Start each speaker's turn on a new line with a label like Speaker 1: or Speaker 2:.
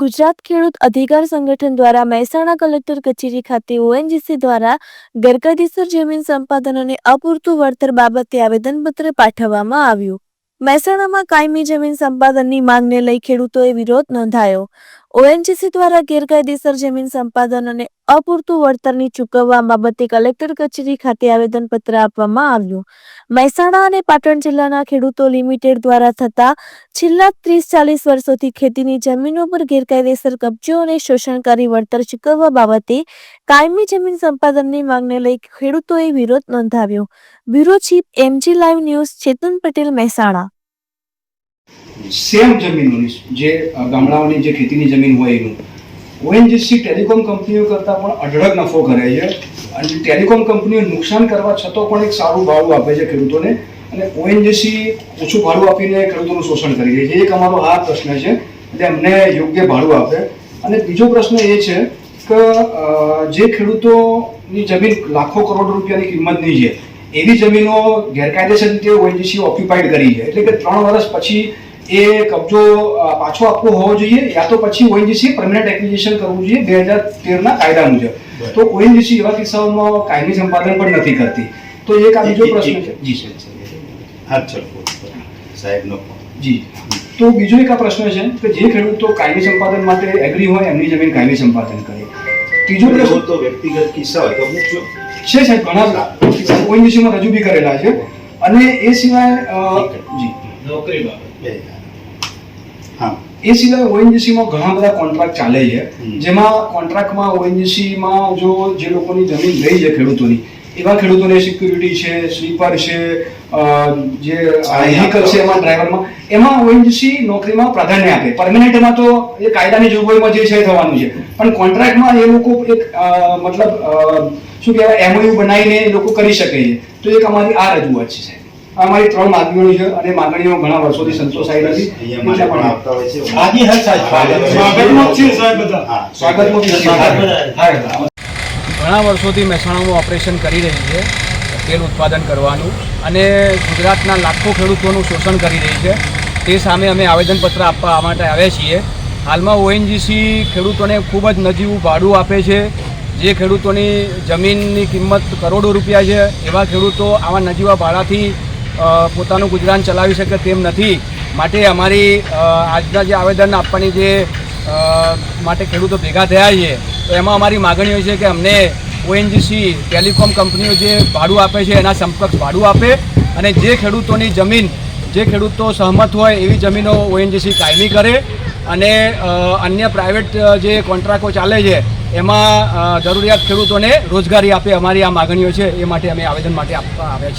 Speaker 1: ગુજરાત ખેડૂત અધિકાર સંગઠન દ્વારા મહેસાણા કલેક્ટર કચેરી ખાતે ઓએનજીસી દ્વારા ગેરકાયદેસર જમીન સંપાદન અને અપૂરતું વળતર બાબતે આવેદનપત્ર પાઠવવામાં આવ્યું. મહેસાણામાં કાયમી જમીન સંપાદનની માંગને લઈ ખેડૂતોએ વિરોધ નોંધાયો. ઓએનજીસી દ્વારા ગેરકાયદેસર જમીન સંપાદન અને અપૂરતું વળતરની ચૂકવવા બાબતે કલેક્ટર કચેરી ખાતે આવેદનપત્ર આપવામાં આવ્યું. મહેસાણા અને પાટણ જિલ્લાના ખેડૂતો લિમિટેડ દ્વારા થતા છેલ્લા ત્રીસ ચાલીસ વર્ષોથી ખેતીની જમીનો પર ગેરકાયદેસર કબજો અને શોષણકારી વળતર ચૂકવવા બાબતે કાયમી જમીન સંપાદનની માંગને લઈ ખેડૂતોએ વિરોધ નોંધાવ્યો. Bureau chief MG live news Chetan Patel, Mehsana.
Speaker 2: Same જમીનોની જે ગામડાઓની જે ખેતીની જમીન હોય એનું. ઓએનજીસી ટેલિકોમ કંપનીઓ કરતાં પણ અઢળક નફો કરે છે અને ટેલિકોમ કંપનીઓ નુકસાન કરવા છતાં પણ એક સારું ભાડું આપે છે ખેડૂતોને અને ઓએનજીસી ઓછું ભાડું આપીને ખેડૂતોનું શોષણ કરી રહી છે. એક અમારો આ પ્રશ્ન છે એટલે અમને યોગ્ય ભાડું આપે. અને બીજો પ્રશ્ન એ છે કે જે ખેડૂતોની જમીન લાખો કરોડ રૂપિયાની કિંમતની છે, એવી જમીનો ગેરકાયદેસર રીતે ઓએનજીસી ઓક્યુપાઈડ કરી છે. એટલે કે ત્રણ વર્ષ પછી એ કબજો પાછો આપવો હોવો જોઈએ યા તો પછી ઓએનજીસી પરમિનન્ટ એક્વિઝિશન કરવું જોઈએ બે હજાર તેરના કાયદા મુજબ. તો ઓએનજીસી એવા કિસ્સાઓમાં કાયમી સંપાદન પણ નથી કરતી. તો એક આ બીજો પ્રશ્ન છે. જી સર
Speaker 3: હા ચલો સાહેબનો
Speaker 2: જી. તો બીજો એક આ પ્રશ્ન છે કે જે ખેડૂતો કાયમી સંપાદન માટે એગ્રી હોય એમની જમીન કાયમી સંપાદન કરે. ત્રીજો પ્રશ્ન
Speaker 3: તો વ્યક્તિગત કિસ્સા હોય તો મૂકજો.
Speaker 2: છે સાહેબ ઘણા ઓએનજીસીમાં રજૂ બી કરેલા છે. અને એ સિવાય જી
Speaker 4: નોકરી બાબત.
Speaker 3: બે હા.
Speaker 2: એ સિવાય ઓએનજીસીમાં ઘણા બધા કોન્ટ્રાક્ટ ચાલે છે. જેમાં કોન્ટ્રાક્ટમાં ઓએનજીસીમાં જો જે લોકોની જમીન લઈ છે ખેડૂતોની એવા ખેડૂતોને સિક્યુરિટી છે સ્વીપર છે જે વ્હીકલ છે એમાં ડ્રાઈવરમાં એમાં ઓએનજીસી નોકરીમાં પ્રાધાન્ય આપે. પરમેનન્ટમાં તો એ કાયદાની જોગવાઈમાં જે છે એ થવાનું છે. પણ કોન્ટ્રાક્ટમાં એ લોકો એક મતલબ શું કહેવાય એમઓયુ બનાવીને એ લોકો કરી શકે છે. તો એક અમારી આ રજૂઆત છે અમારી ત્રણ માગણીઓ છે અને માગણીઓ ઘણા વર્ષોથી સંતોષાઈ નથી
Speaker 3: અહીંયા માટે
Speaker 2: એટલા
Speaker 3: પણ
Speaker 2: માટે
Speaker 3: આવતા હોય છે
Speaker 4: હાજી, હા, સાહેબ.
Speaker 2: સ્વાગતમાં જ છે સાહેબ બધા.
Speaker 3: હા
Speaker 2: સ્વાગતમાં બી છે.
Speaker 4: હા.
Speaker 5: ઘણા વર્ષોથી મહેસાણામાં ઓપરેશન કરી રહી છે તેલ ઉત્પાદન કરવાનું અને ગુજરાતના લાખો ખેડૂતોનું શોષણ કરી રહી છે તે સામે અમે આવેદનપત્ર આપવા માટે આવ્યા છીએ હાલમાં ઓએનજીસી ખેડૂતોને ખૂબ જ નજીવું ભાડું આપે છે જે ખેડૂતોની જમીનની કિંમત કરોડો રૂપિયા છે એવા ખેડૂતો આવા નજીવા ભાડાથી પોતાનું ગુજરાન ચલાવી શકે તેમ નથી. માટે અમારી આજના જે આવેદન આપવાની જે માટે ખેડૂતો ભેગા થયા છે, તો એમાં અમારી માગણીઓ છે કે અમને ઓએનજીસી ટેલિકોમ કંપનીઓ જે ભાડું આપે છે, એના સમકક્ષ ભાડું આપે અને જે ખેડૂતોની જમીન, જે ખેડૂતો સહમત હોય એવી જમીનો ઓએનજીસી કાયમી કરે અને અન્ય પ્રાઇવેટ જે કોન્ટ્રાક્ટો ચાલે છે, એમાં જરૂરિયાત ખેડૂતોને રોજગારી આપે અમારી આ માગણીઓ છે, એ માટે અમે આવેદન માટે આપવા આવ્યા છીએ.